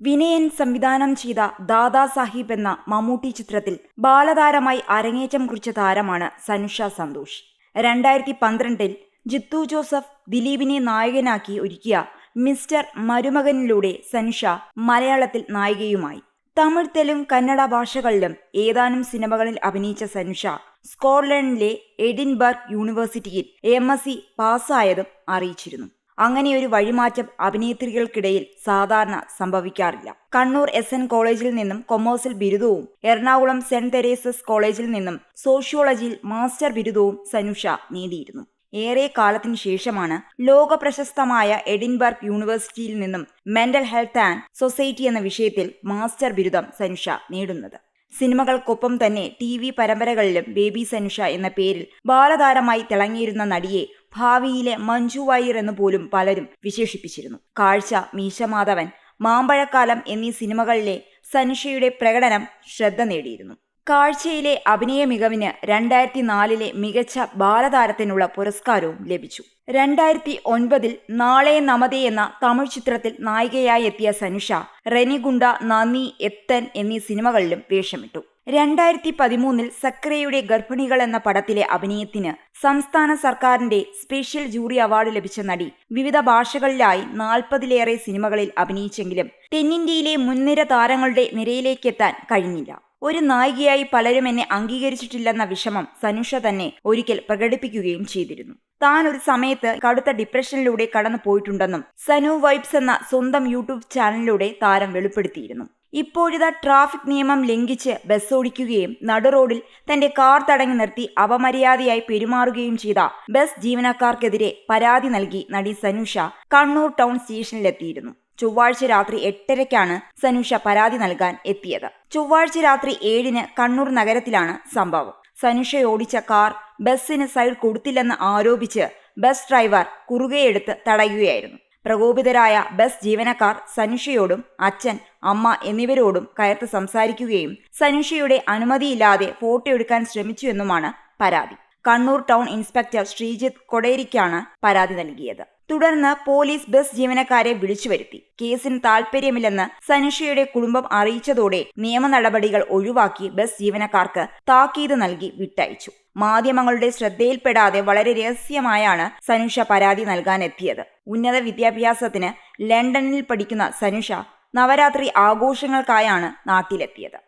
വിനയൻ സംവിധാനം ചെയ്ത ദാദാ സാഹിബ് എന്ന മമ്മൂട്ടി ചിത്രത്തിൽ ബാലതാരമായി അരങ്ങേറ്റം കുറിച്ച താരമാണ് സനുഷ സന്തോഷ്. രണ്ടായിരത്തി പന്ത്രണ്ടിൽ ജിത്തു ജോസഫ് ദിലീപിനെ നായകനാക്കി ഒരുക്കിയ മിസ്റ്റർ മരുമകനിലൂടെ സനുഷ മലയാളത്തിൽ നായികയുമായി. തമിഴ് തെലുങ്ക് കന്നഡ ഭാഷകളിലും ഏതാനും സിനിമകളിൽ അഭിനയിച്ച സനുഷ സ്കോട്ട്ലൻഡിലെ എഡിൻബർഗ് യൂണിവേഴ്സിറ്റിയിൽ എം എസ് സി പാസ്സായതും അറിയിച്ചിരുന്നു. അങ്ങനെ ഒരു വഴിമാറ്റം അഭിനേത്രികൾക്കിടയിൽ സാധാരണ സംഭവിക്കാറില്ല. കണ്ണൂർ എസ് എൻ കോളേജിൽ നിന്നും കൊമേഴ്സിൽ ബിരുദവും എറണാകുളം സെന്റ് തെരേസസ് കോളേജിൽ നിന്നും സോഷ്യോളജിയിൽ മാസ്റ്റർ ബിരുദവും സനുഷ നേടിയിരുന്നു. ഏറെ കാലത്തിനു ശേഷമാണ് ലോക പ്രശസ്തമായ എഡിൻബർഗ് യൂണിവേഴ്സിറ്റിയിൽ നിന്നും മെന്റൽ ഹെൽത്ത് ആൻഡ് സൊസൈറ്റി എന്ന വിഷയത്തിൽ മാസ്റ്റർ ബിരുദം സനുഷ നേടുന്നത്. സിനിമകൾക്കൊപ്പം തന്നെ ടി വി പരമ്പരകളിലും ബേബി സനുഷ എന്ന പേരിൽ ബാലതാരമായി തിളങ്ങിയിരുന്ന നടിയെ ഭാവിയിലെ മഞ്ജു വാര്യർ എന്ന് പോലും പലരും വിശേഷിപ്പിച്ചിരുന്നു. കാഴ്ച മീശമാധവൻ മാമ്പഴക്കാലം എന്നീ സിനിമകളിലെ സനുഷയുടെ പ്രകടനം ശ്രദ്ധ നേടിയിരുന്നു. കാഴ്ചയിലെ അഭിനയ മികവിന് രണ്ടായിരത്തി നാലിലെ മികച്ച ബാലതാരത്തിനുള്ള പുരസ്കാരവും ലഭിച്ചു. രണ്ടായിരത്തി ഒൻപതിൽ നാളെ നമതേ എന്ന തമിഴ് ചിത്രത്തിൽ നായികയായി എത്തിയ സനുഷ റെനിഗുണ്ട നന്ദി എത്തൻ എന്നീ സിനിമകളിലും വേഷമിട്ടു. രണ്ടായിരത്തി പതിമൂന്നിൽ സക്രയുടെ ഗർഭിണികൾ എന്ന പടത്തിലെ അഭിനയത്തിന് സംസ്ഥാന സർക്കാരിന്റെ സ്പെഷ്യൽ ജൂറി അവാർഡ് ലഭിച്ച നടി വിവിധ ഭാഷകളിലായി നാൽപ്പതിലേറെ സിനിമകളിൽ അഭിനയിച്ചെങ്കിലും തെന്നിന്ത്യയിലെ മുൻനിര താരങ്ങളുടെ നിരയിലേക്കെത്താൻ കഴിഞ്ഞില്ല. ഒരു നായികയായി പലരും എന്നെ അംഗീകരിച്ചിട്ടില്ലെന്ന വിഷമം സനുഷ തന്നെ ഒരിക്കൽ പ്രകടിപ്പിക്കുകയും ചെയ്തിരുന്നു. താൻ ഒരു സമയത്ത് കടുത്ത ഡിപ്രഷനിലൂടെ കടന്നു പോയിട്ടുണ്ടെന്നും സനു വൈബ്സ് എന്ന സ്വന്തം യൂട്യൂബ് ചാനലിലൂടെ താരം വെളിപ്പെടുത്തിയിരുന്നു. ഇപ്പോഴിതാ ട്രാഫിക് നിയമം ലംഘിച്ച് ബസ് ഓടിക്കുകയും നടുറോഡിൽ തന്റെ കാർ തടഞ്ഞു നിർത്തി അപമര്യാദയായി പെരുമാറുകയും ചെയ്ത ബസ് ജീവനക്കാർക്കെതിരെ പരാതി നൽകി നടി സനുഷ കണ്ണൂർ ടൗൺ സ്റ്റേഷനിലെത്തിയിരുന്നു. ചൊവ്വാഴ്ച രാത്രി എട്ടരയ്ക്കാണ് സനുഷ പരാതി നൽകാൻ എത്തിയത്. ചൊവ്വാഴ്ച രാത്രി ഏഴിന് കണ്ണൂർ നഗരത്തിലാണ് സംഭവം. സനുഷ ഓടിച്ച കാർ ബസ്സിന് സൈഡ് കൊടുത്തില്ലെന്ന് ആരോപിച്ച് ബസ് ഡ്രൈവർ കുറുകെയെടുത്ത് തടയുകയായിരുന്നു. പ്രകോപിതരായ ബസ് ജീവനക്കാർ സനുഷയോടും അച്ഛൻ അമ്മ എന്നിവരോടും കയർത്ത് സംസാരിക്കുകയും സനുഷയുടെ അനുമതിയില്ലാതെ ഫോട്ടോ എടുക്കാൻ ശ്രമിച്ചുവെന്നുമാണ് പരാതി. കണ്ണൂർ ടൗൺ ഇൻസ്പെക്ടർ ശ്രീജിത്ത് കൊടേരിക്കാണ് പരാതി നൽകിയത്. തുടർന്ന് പോലീസ് ബസ് ജീവനക്കാരെ വിളിച്ചു വരുത്തി. കേസിന് താൽപര്യമില്ലെന്ന് സനുഷയുടെ കുടുംബം അറിയിച്ചതോടെ നിയമ നടപടികൾ ഒഴിവാക്കി ബസ് ജീവനക്കാർക്ക് താക്കീത് നൽകി വിട്ടയച്ചു. മാധ്യമങ്ങളുടെ ശ്രദ്ധയിൽപ്പെടാതെ വളരെ രഹസ്യമായാണ് സനുഷ പരാതി നൽകാനെത്തിയത്. ഉന്നത വിദ്യാഭ്യാസത്തിന് ലണ്ടനിൽ പഠിക്കുന്ന സനുഷ നവരാത്രി ആഘോഷങ്ങൾക്കായാണ് നാട്ടിലെത്തിയത്.